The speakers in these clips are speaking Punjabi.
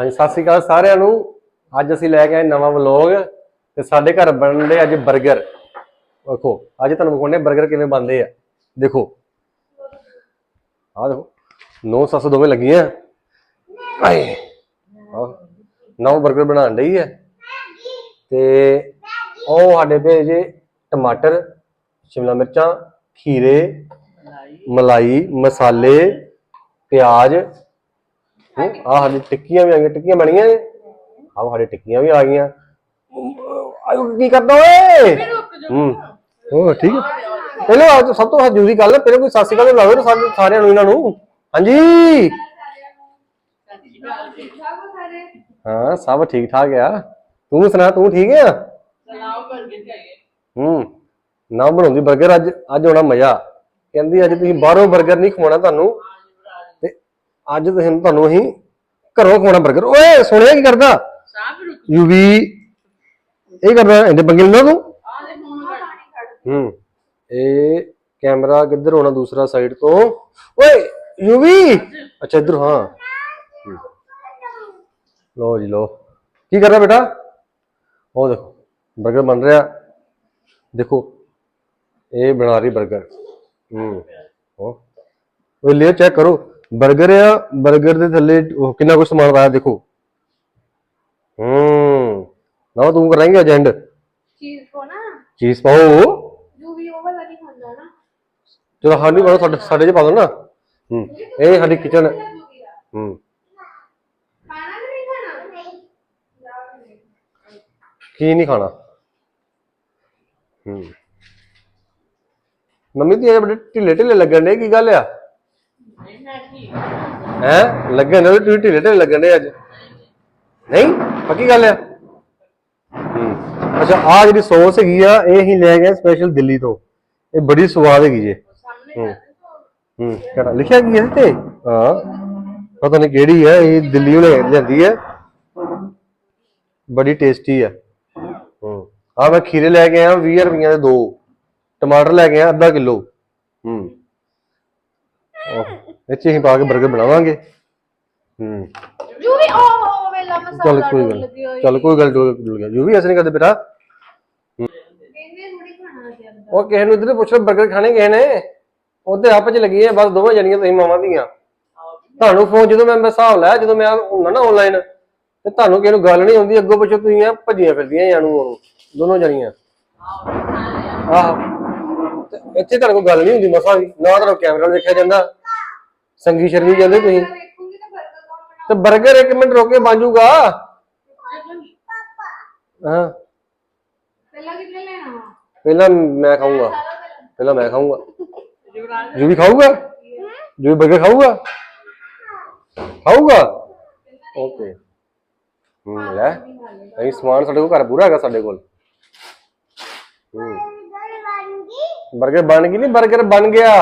ਹਾਂਜੀ, ਸਤਿ ਸ਼੍ਰੀ ਅਕਾਲ ਸਾਰਿਆਂ ਨੂੰ। ਅੱਜ ਅਸੀਂ ਲੈ ਕੇ ਆਏ ਨਵਾਂ ਵਲੌਗ ਤੇ ਸਾਡੇ ਘਰ ਬਣਦੇ ਅੱਜ 버ਗਰ ਵੇਖੋ, ਅੱਜ ਤੁਹਾਨੂੰ ਵਿਖਾਉਣੇ 버ਗਰ ਕਿਵੇਂ ਬਣਦੇ ਆ। ਦੇਖੋ। ਆਹ ਦੇਖੋ, ਨੌ ਸੱਸ ਦੋਵੇਂ ਲੱਗੀਆਂ। ਆਏ। ਆਹ, ਨਵਾਂ 버ਗਰ ਬਣਾਉਣ ਲਈ ਹੈ ਤੇ ਉਹ ਸਾਡੇ ਭੇਜੇ ਟਮਾਟਰ, ਸ਼ਿਮਲਾ ਮਿਰਚਾਂ, ਖੀਰੇ, ਮਲਾਈ, ਮਸਾਲੇ, ਪਿਆਜ਼ ਆ ਸਾਡੀ ਟਿੱਕੀਆਂ ਵੀ ਆ ਗਈਆਂ ਟਿੱਕੀਆਂ ਬਣੀਆਂ ਨੇ। ਆਹ ਸਾਡੇ ਟਿੱਕੀਆਂ ਵੀ ਆ ਗਈਆਂ। ਆਇਓ ਕੀ ਕਰਦਾ ਓਏ? ਹੂੰ। ਉਹ ਠੀਕ ਹੈ ਪਹਿਲੇ ਅੱਜ ਸਭ ਤੋਂ ਜ਼ਰੂਰੀ ਗੱਲ ਹੈ ਪਹਿਲੇ ਕੋਈ ਸਾਸੀ ਕਾਲ ਲਾਓ ਨਾ ਸਾਰੇ ਸਾਰਿਆਂ ਨੂੰ ਇਹਨਾਂ ਨੂੰ। ਹਾਂਜੀ। ਹਾਂ ਸਭ ਠੀਕ ਠਾਕ ਆ। ਤੂੰ ਸੁਣਾ ਤੂੰ ਠੀਕ ਆ? ਹੂੰ। ਨਾ ਬਣਾਉਂਦੀ 버ਗਰ ਅੱਜ ਅੱਜ ਹੋਣਾ ਮਜ਼ਾ। ਕਹਿੰਦੀ ਅੱਜ ਤੁਸੀਂ ਬਾਹਰੋਂ 버ਗਰ ਨਹੀਂ ਖਵਾਉਣਾ ਤੁਹਾਨੂੰ। ਅੱਜ ਤੁਸੀਂ ਤੁਹਾਨੂੰ ਅਸੀਂ ਘਰੋਂ ਖਵਾਉਣਾ 버ਗਰ ਓਏ ਸੁਣਿਆ ਕੀ ਕਰਦਾ? ਯੂਵੀ ਇਹ ਕਰਦਾ ਇਹਦੇ ਪੰਗੇ ਲੈਣਾ ਤੂੰ ਇਹ ਕੈਮਰਾ ਕਿੱਧਰ ਹੋਣਾ ਦੂਸਰਾ ਸਾਈਡ ਤੋਂ? ਓਏ ਯੂਵੀ ਅੱਛਾ ਇੱਧਰ ਹਾਂ। ਹੂੰ। ਲਓ ਜੀ ਲੋ ਕੀ ਕਰ ਬੇਟਾ? ਉਹ ਦੇਖੋ 버ਗਰ ਬਣ ਰਿਹਾ। ਦੇਖੋ ਇਹ ਬਣਾ ਰਹੀ 버ਗਰ ਹੂੰ। ਉਹ। ਉਹ ਚੈੱਕ ਕਰੋ। ਬਰਗਰ ਆ ਬਰਗਰ ਦੇ ਥੱਲੇ ਕਿੰਨਾ ਕੁ ਸਮਾਨ ਪਾਇਆ ਦੇਖੋ। ਹੂੰ ਨਾ ਤੂੰ ਕਰਾਂਗੇ ਏਜੰਟ ਚੀਜ਼ ਕੋ ਨਾ। ਚੀਜ਼ ਪਾਓ। ਜੋ ਵੀ ਉਹ ਵਾਲਾ ਨਹੀਂ ਖਾਂਦਾ ਨਾ। ਚਲੋ ਹਾਂ ਨਹੀਂ ਸਾਡੇ ਸਾਡੇ ਚ ਪਾ ਇਹ ਸਾਡੀ ਕਿਚਨ ਕੀ ਨਹੀਂ ਖਾਣਾ? ਹੂੰ। ਮੰਮੀ ਦੀ ਇਹ ਬੜੇ ਢਿੱਲੇ ਢਿੱਲੇ ਲੱਗਣ ਦੇ ਕੀ ਗੱਲ ਆ? ਹੈ? ਲੱਗਣ ਦੇ ਤੁਸੀਂ ਢਿੱਲੇ ਢਿੱਲੇ ਲੱਗਣ ਦੇ ਅੱਜ। ਨਹੀਂ? ਪੱਕੀ ਗੱਲ ਆ? ਅੱਛਾ ਆ ਜਿਹੜੀ ਸੌਸ ਹੈਗੀ ਆ, ਇਹ ਹੀ ਲੈ ਗਏ ਸਪੈਸ਼ਲ ਦਿੱਲੀ ਤੋਂ। ਇਹ ਬੜੀ ਸਵਾਦ ਹੈਗੀ ਜੇ। ਹੂੰ। ਹੂੰ, ਕਿਹੜਾ? ਲਿਖਿਆ ਕੀ ਹੈ ਤੇ? ਹਾਂ। ਪਤਾ ਨਹੀਂ ਕਿਹੜੀ ਹੈ ਇਹ ਦਿੱਲੀ ਲੈ ਜਾਂਦੀ ਹੈ ਬੜੀ ਟੇਸਟੀ ਹੈ ਹੂੰ। ਆ ਮੈਂ ਖੀਰੇ ਲੈ ਕੇ ਆਇਆ 20 ਰੁਪਈਆਂ ਦੇ ਦੋ। ਟਮਾਟਰ ਲੈ ਕੇ ਆਇਆ, ਅੱਧਾ ਕਿਲੋ। ਹੂੰ। ਵਿੱਚ ਹੀ ਪਾ ਕੇ 버ਗਰ ਬਣਾਵਾਂਗੇ। ਹੂੰ। ਜੋ ਵੀ ਉਹ ਵੇਲਾ ਚੱਲ ਮਸਾਲਾ ਕੋਈ ਗੱਲ ਲੱਗਿਆ ਚੱਲ ਕੋਈ ਗੱਲ ਡੋਲ ਵੀ ਐਸੇ ਨਹੀਂ ਕਰਦੇ ਬੇਟਾ। ਕਹਿੰਦੇ ਥੋੜੀ ਖਾਣਾ ਸੀ ਉਹ ਕਿਸੇ ਨੂੰ ਇਧਰ ਪੁੱਛ ਲਓ 버ਗਰ ਖਾਣੇ ਕਿਸੇ ਨੇ? ਉਹਦੇ ਆਪਸ ਚ ਲੱਗੀ ਹੈ ਬਸ ਦੋਵਾਂ ਜਣੀਆਂ ਤੁਸੀਂ ਮਾਵਾਂ ਦੀਆਂ ਤੇ ਤੁਹਾਨੂੰ ਕਿਸੇ ਗੱਲ ਨਹੀਂ ਆਉਂਦੀ ਅੱਗੋਂ ਪਿੱਛੋਂ ਤੁਸੀਂ ਆ ਭੱਜੀਆਂ ਫਿਰਦੀਆਂ ਜਾਣੂ ਉਹਨੂੰ ਦੋਨੋਂ ਜਣੀਆਂ। ਆਹ ਇੱਥੇ ਤੁਹਾਨੂੰ ਕੋਈ ਗੱਲ ਨਹੀਂ ਹੁੰਦੀ ਮਸਾ ਵੀ। ਨਾ ਤੁਹਾਨੂੰ ਕੈਮਰਾ ਦੇਖਿਆ ਜਾਂਦਾ। ਸੰਗੀ ਸ਼ਰਮੀ ਕਹਿੰਦੇ ਤੁਸੀਂ। ਦੇਖੂਗੀ ਬਰਗਰ ਇੱਕ ਮਿੰਟ ਰੋਕੇ ਬਣ ਜਾਊਗਾ ਪਹਿਲਾਂ ਮੈਂ ਖਾਊਂਗਾ। ਪਹਿਲਾਂ ਮੈਂ ਖਾਊਂਗਾ। ਜੂ ਵੀ ਖਾਊਗਾ? ਜੂ ਵੀ ਖਾਊਗਾ? ਖਾਊਗਾ? ਓਕੇ। ਹੂੰ ਲੈ। ਅਸੀਂ ਸਮਾਨ ਸਾਡੇ ਕੋਲ ਘਰ ਪੂਰਾ ਹੈਗਾ ਸਾਡੇ ਕੋਲ। ਬਰਗਰ ਬਣ ਗਈ। ਨਹੀਂ ਬਰਗਰ ਬਣ ਗਿਆ।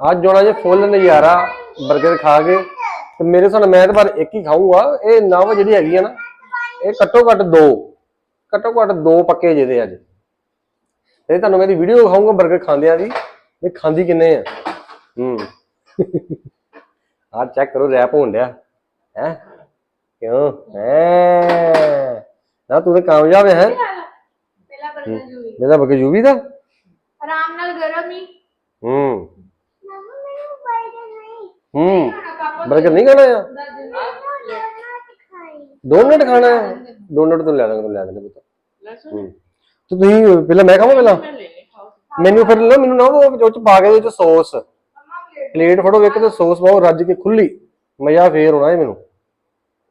ਅੱਜ ਜੋਣਾ ਜੇ ਫੁੱਲ ਨਜ਼ਾਰਾ 버ਗਰ ਖਾ ਕੇ ਤੇ ਮੇਰੇ ਸਾਨ ਮੈਂ ਤਾਂ ਪਰ ਇੱਕ ਹੀ ਖਾਊਂਗਾ। ਇਹ ਨਵ ਜਿਹੜੀ ਹੈਗੀ ਆ ਨਾ ਇਹ ਘੱਟੋ ਘੱਟ ਦੋ ਘੱਟੋ ਘੱਟ ਦੋ ਪੱਕੇ ਜਿਹਦੇ ਅੱਜ। ਇਹ ਤੁਹਾਨੂੰ ਮੈਂ ਦੀ ਵੀਡੀਓ ਖਾਊਂਗਾ 버ਗਰ ਖਾਂਦਿਆਂ ਦੀ ਵੀ ਖਾਂਦੀ ਕਿੰਨੇ ਆ। ਹੂੰ। ਆ ਚੈੱਕ ਕਰੋ ਰੈਪ ਹੋਣ ਡਿਆ। ਹੈ? ਕਿਉਂ? ਹੈ? ਨਾ ਤੂੰ ਤਾਂ ਕਾਮਯਾਬ ਹੈ? ਪਹਿਲਾ ਬਰਗਰ ਜੂਵੀ ਮੇਰਾ ਬਰਗਰ ਜੂਵੀ ਦਾ? ਆਰਾਮ ਨਾਲ ਗਰਮ ਹੀ। ਬਰਗਰ ਨਹੀਂ। ਖਾਣਾ ਆ? ਡੋਨਟ ਖਾਣਾ। ਡੋਨਟ ਤੋਂ ਲੈ ਲਾਂਗੇ ਤੋਂ ਲੈ ਲਾਂਗੇ ਬਤਾ ਤੁਸੀਂ ਪਹਿਲਾਂ ਮੈਂ ਖਾਵਾਂ ਪਹਿਲਾਂ? ਮੈਨੂੰ ਫਿਰ ਲਓ ਮੈਨੂੰ ਨਾ ਉਹ ਉਹ ਚ ਪਾ ਕੇ ਉਹਦੇ ਚ ਸੌਸ। ਪਲੇਟ ਫੜੋ ਇੱਕ ਤੇ ਸੌਸ ਪਾਓ ਰੱਜ ਕੇ ਖੁੱਲੀ। ਮਜ਼ਾ ਫੇਰ ਹੋਣਾ ਇਹ ਮੈਨੂੰ।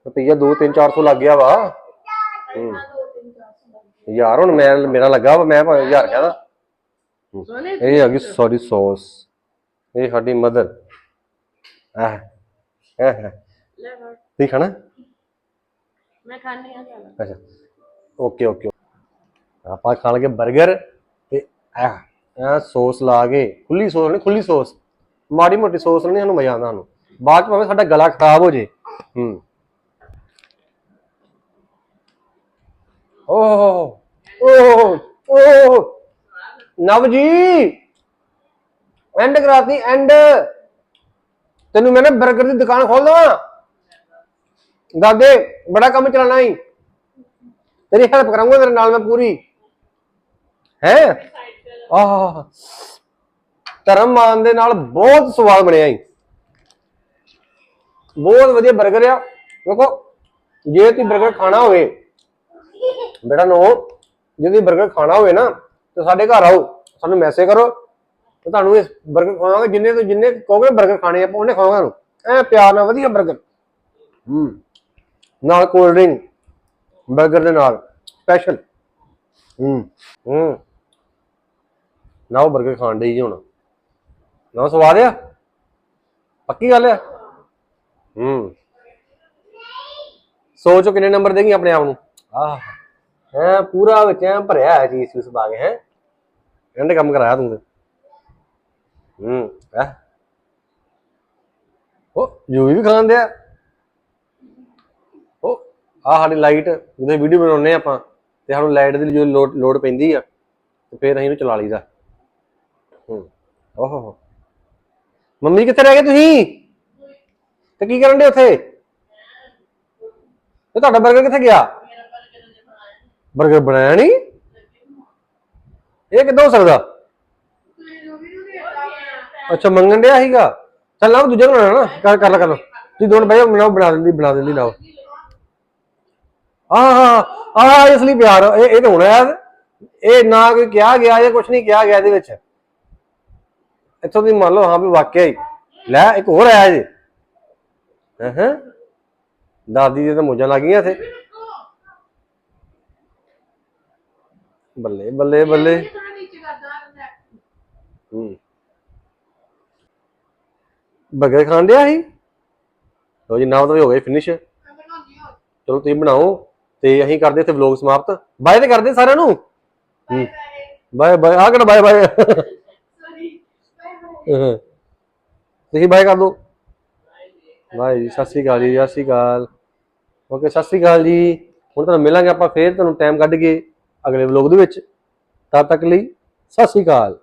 ਰੁਪਈਆ 2 3 400 ਲੱਗ ਗਿਆ ਵਾ। ਯਾਰ ਹੁਣ ਮੈਂ ਮੇਰਾ ਲੱਗਾ ਵਾ ਮੈਂ 1000 ਕਹਿੰਦਾ ਇਹ ਆ ਗਈ ਸੌਰੀ ਸੌਸ ਇਹ ਸਾਡੀ ਮਦਰ। ਆਹ ਆਹ ਲੈ ਨਹੀਂ ਖਾਣਾ? ਮੈਂ ਖਾਣੀ ਆ ਅੱਛਾ। ਓਕੇ ਓਕੇ ਆਪਾਂ ਖਾ ਲਗੇ 버ਗਰ ਤੇ ਆਹ ਆ ਸੌਸ ਲਾ ਕੇ ਖੁੱਲੀ ਸੋਸ ਨਹੀਂ ਖੁੱਲੀ ਸੋਸ ਮਾੜੀ ਮੋਟੀ ਸੌਸ ਨਹੀਂ ਸਾਨੂੰ ਮਜ਼ਾ ਆਉਂਦਾ ਸਾਨੂੰ। ਬਾਅਦ ਚ ਭਾਵੇਂ ਸਾਡਾ ਗਲਾ ਖਰਾਬ ਹੋ ਜੇ। ਹੂੰ। ਓਹ ਓਹ ਓਹ। ਨਵ ਜੀ। ਐਂਡ ਕਰਾਤੀ ਐਂਡ ਤੈਨੂੰ ਮੈਂ ਨਾ ਬਰਗਰ ਦੀ ਦੁਕਾਨ ਖੋਲ ਦਵਾਂ। ਦਾਦੇ, ਬੜਾ ਕੰਮ ਚਲਾਣਾ ਹੀ ਤੇਰੀ ਹੈਲਪ ਕਰਾਂਗਾ ਤੇਰੇ ਨਾਲ ਮੈਂ ਪੂਰੀ। ਹੈ? ਆਹ। ਧਰਮ ਮਾਨ ਦੇ ਨਾਲ ਬਹੁਤ ਸਵਾਦ ਬਣਿਆ ਹੀ ਬਹੁਤ ਵਧੀਆ ਬਰਗਰ ਆ। ਦੇਖੋ ਜੇ ਤੁਸੀਂ ਬਰਗਰ ਖਾਣਾ ਹੋਵੇ, ਬੇਟਾ ਨੋ, ਜੇ ਤੁਸੀਂ ਬਰਗਰ ਖਾਣਾ ਹੋਵੇ ਨਾ ਤੇ ਸਾਡੇ ਘਰ ਆਓ, ਸਾਨੂੰ ਮੈਸੇਜ ਕਰੋ। ਤੇ ਤੁਹਾਨੂੰ ਇਹ 버ਗਰ ਖਵਾਵਾਂਗੇ, ਜਿੰਨੇ ਤੋਂ ਜਿੰਨੇ ਕਹੋਗੇ 버ਗਰ ਖਾਣੇ ਆਪਾਂ ਉਹਨੇ ਖਵਾਵਾਂਗੇ ਤੁਹਾਨੂੰ। ਐ ਪਿਆਰ ਨਾਲ ਵਧੀਆ 버ਗਰ ਹੂੰ। ਨਾਲ ਕੋਲਡ ਡਰਿੰਕ 버ਗਰ ਦੇ ਨਾਲ ਸਪੈਸ਼ਲ ਹੂੰ ਹੂੰ। ਨਾ ਉਹ 버ਗਰ ਖਾਣ ਦੇ ਹੀ ਹੁਣ। ਨਾ ਸਵਾਦ ਆ? ਪੱਕੀ ਗੱਲ ਆ? ਹੂੰ। ਸੋਚੋ ਕਿੰਨੇ ਨੰਬਰ ਦੇਗੀ ਆਪਣੇ ਆਪ ਨੂੰ। ਆਹ ਹੈ ਪੂਰਾ ਵਿੱਚ ਐ ਭਰਿਆ ਹੈ ਚੀਜ਼ ਉਸ ਬਾਗ ਹੈ। ਇਹਨੇ ਕੰਮ ਕਰਾਇਆ ਤੂੰ ਤੇ ਹੂੰ ਹੈ ਉਹ ਜੋ ਵੀ ਖਾਂਦੇ ਆ ਉਹ ਆ ਸਾਡੀ ਲਾਈਟ ਜਦੋਂ ਵੀਡੀਓ ਬਣਾਉਨੇ ਆਪਾਂ ਤੇ ਸਾਨੂੰ ਲਾਈਟ ਦੀ ਜੋ ਲੋਡ ਲੋਡ ਪੈਂਦੀ ਆ ਤੇ ਫਿਰ ਅਸੀਂ ਇਹਨੂੰ ਚਲਾ ਲਈਦਾ ਹੂੰ ਓਹੋ ਮੰਮੀ ਕਿੱਥੇ ਰਹਿ ਗਏ ਤੁਸੀਂ ਤੇ ਕੀ ਕਰਨ ਦੇ ਉੱਥੇ ਤੇ ਤੁਹਾਡਾ 버ਗਰ ਕਿੱਥੇ ਗਿਆ 버ਗਰ ਬਣਾਇਆ ਨਹੀਂ ਇਹ ਕਿੱਦਾਂ ਹੋ ਸਕਦਾ? ਅੱਛਾ, ਮੰਗਣ ਡਿਆ ਸੀਗਾ। ਚੱਲ ਨਾ ਦੂਜਾ ਬਣਾਉਣਾ ਨਾ ਕਰ ਕਰ ਲਾ ਕਰ ਲਾ। ਤੁਸੀਂ ਦੋਨ ਬਹਿ ਬਣਾਓ ਬਣਾ ਦਿੰਦੀ ਬਣਾ ਦਿੰਦੀ ਲਾਓ ਆਹ ਹਾਂ ਆਹ ਇਸ ਲਈ ਪਿਆਰ, ਇਹ ਇਹ ਤਾਂ ਹੋਣਾ ਯਾਰ ਇਹ ਨਾ ਕੋਈ ਕਿਹਾ ਗਿਆ ਜਾਂ ਕੁਝ ਨਹੀਂ ਕਿਹਾ ਗਿਆ ਇਹਦੇ ਵਿੱਚ। ਇੱਥੋਂ ਦੀ ਮੰਨ ਲਓ, ਹਾਂ ਵੀ ਵਾਕਿਆ ਹੀ। ਲੈ, ਇੱਕ ਹੋਰ ਆਇਆ ਜੀ। ਹਾਂ। ਦਾਦੀ ਦੇ ਤਾਂ ਮੋਜਾਂ ਲੱਗ ਗਈਆਂ ਇੱਥੇ। ਬੱਲੇ ਬੱਲੇ ਬੱਲੇ। ਥੋੜਾ ਨੀਚੇ ਕਰਦਾ ਹੂੰ। ਬਰਗਰ ਖਾਣ ਡਿਆ ਸੀ? ਲੋ ਜੀ ਨਾ ਤਾਂ ਹੋ ਗਏ ਫਿਨਿਸ਼ ਬਣਾਉਂਦੀ ਹਾਂ ਚਲੋ ਤੁਸੀਂ ਬਣਾਓ ਤੇ ਅਸੀਂ ਕਰਦੇ ਇੱਥੇ ਵਲੌਗ ਸਮਾਪਤ। ਬਾਏ ਤੇ ਕਰਦੇ ਸਾਰਿਆਂ ਨੂੰ? Bye bye. ਆ ਕਿਹੜਾ bye bye? Sorry bye bye. ਤੁਸੀਂ ਬਾਏ ਕਰ ਦਿਓ ਬਾਏ ਜੀ ਸਤਿ ਸ਼੍ਰੀ ਅਕਾਲ ਜੀ ਸਤਿ ਸ਼੍ਰੀ ਅਕਾਲ। ਓਕੇ ਸਤਿ ਸ਼੍ਰੀ ਅਕਾਲ ਜੀ। ਹੁਣ ਤੁਹਾਨੂੰ ਮਿਲਾਂਗੇ ਆਪਾਂ ਫੇਰ ਤੁਹਾਨੂੰ ਟਾਈਮ ਕੱਢ ਕੇ। ਅਗਲੇ ਵਲੌਗ ਦੇ ਵਿੱਚ। ਤਦ ਤੱਕ ਲਈ ਸਤਿ ਸ਼੍ਰੀ ਅਕਾਲ।